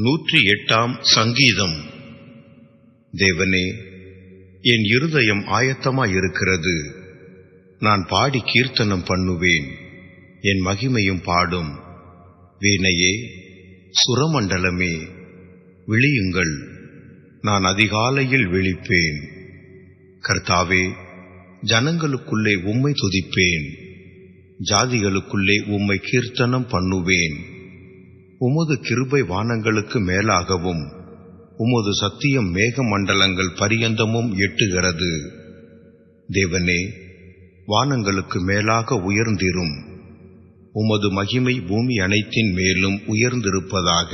நூற்றி எட்டாம் சங்கீதம். தேவனே என் இருதயம் ஆயத்தமாயிருக்கிறது. நான் பாடி கீர்த்தனம் பண்ணுவேன். என் மகிமையும் பாடும். வீணையே சுரமண்டலமே விழியுங்கள். நான் அதிகாலையில் விழிப்பேன். கர்த்தாவே ஜனங்களுக்குள்ளே உம்மை துதிப்பேன். ஜாதிகளுக்குள்ளே உம்மை கீர்த்தனம் பண்ணுவேன். உமது கிருபை வானங்களுக்கு மேலாகவும் உமது சத்தியம் மேக மண்டலங்கள் பரியந்தமும் எட்டுகிறது. தேவனே வானங்களுக்கு மேலாக உயர்ந்திரும். உமது மகிமை பூமி அனைத்தின் மேலும் உயர்ந்திருப்பதாக.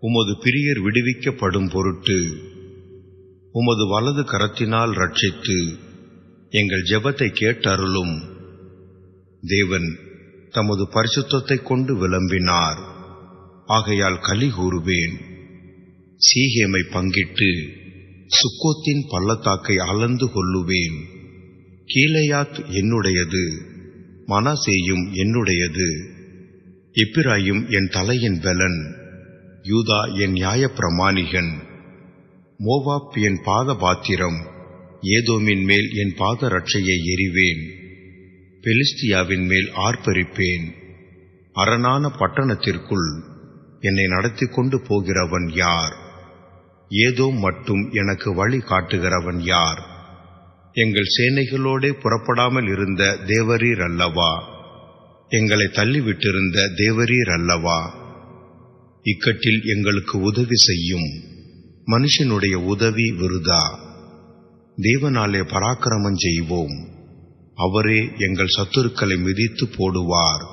உமது பிரியர் விடுவிக்கப்படும் பொருட்டு உமது வலது கரத்தினால் ரட்சித்து எங்கள் ஜெபத்தை கேட்டருளும். தேவன் தமது பரிசுத்தத்தைக் கொண்டு விளம்பினார். ஆகையால் கலி கூறுவேன் சீகேமை பங்கிட்டு சுக்கோத்தின் பள்ளத்தாக்கை அளந்து கொள்ளுவேன். கீழையாத் என்னுடையது மனசேயும் என்னுடையது. எப்பிராயும் என் தலையின் பலன் யூதா என் நியாயப்பிரமாணிகன். மோவாப் என் பாத பாத்திரம் ஏதோமின் மேல் என் பாத ரட்சையை எறிவேன். பெலிஸ்தியாவின் மேல் ஆர்ப்பரிப்பேன். அரணான பட்டணத்திற்குள் என்னை நடத்தி கொண்டு போகிறவன் யார்? ஏதோ மட்டும் எனக்கு வழி காட்டுகிறவன் யார்? எங்கள் சேனைகளோடே புறப்படாமல் இருந்த தேவரீர் அல்லவா? எங்களை தள்ளிவிட்டிருந்த தேவரீர் அல்லவா? இக்கட்டில் எங்களுக்கு உதவி செய்யும் மனுஷனுடைய உதவி விருதா? தேவனாலே பராக்கிரமம் செய்வோம். அவரே எங்கள் சத்துருக்களை மிதித்து போடுவார்.